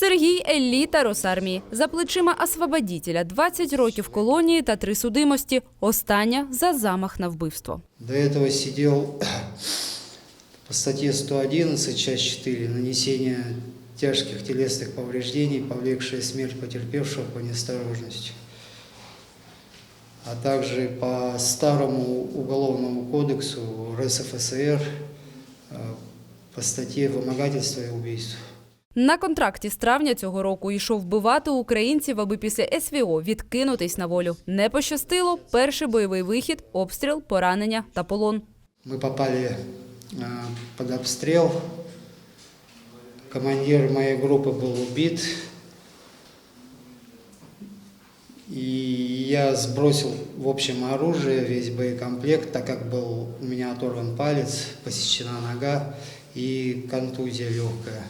Сергій еліта Росармії. За плечима освободітеля 20 років колонії та три судимості. Остання за замах на вбивство. До этого сидел по статье 111, часть 4, нанесение тяжких телесных повреждений, повлекшее смерть потерпевшего по неосторожности. А также по старому уголовному кодексу РСФСР э, по статье вымогательства и убийства. На контракті з травня цього року йшов вбивати українців, аби після СВО відкинутись на волю. Не пощастило. Перший бойовий вихід, обстріл, поранення та полон. Мы попали э, под обстрел. Командир моей группы был убит. И я сбросил в общем оружие, весь боекомплект, так как был у меня оторван палец, посечена нога и контузия легкая.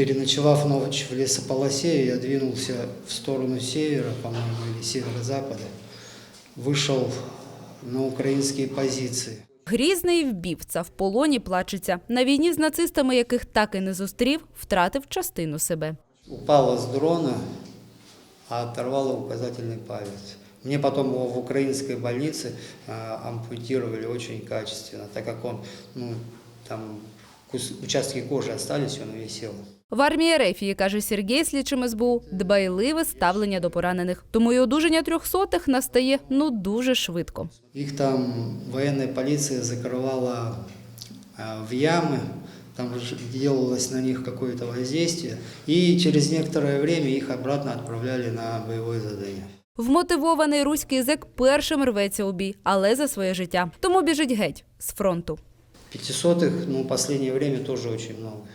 Переночевав ночь в лесополосе, я двинулся в сторону севера, по-моему, или северо-запада. Вышел на украинские позиции. Грізний вбивця в полоні плачеться. На війні з нацистами, яких так і не зустрів, втратив частину себе. Упала с дрона, а оторвала указательный палец. Мне потом его в украинской больнице ампутировали очень качественно, так как он, ну, там участки кожи остались, он висел. В армії Рефії, каже Сергій слідчим СБУ, дбайливе ставлення до поранених. Тому і одужання трьохсотих настає ну дуже швидко. Их там военная полиция закрывала а, в ямы, там делалось на них какое-то воздействие, и через некоторое время их обратно отправляли на боевое задание. Вмотивований руський зек першим рветься у бій, але за своє життя. Тому біжить геть з фронту. Пятисотых, ну, в последнее время тоже очень много.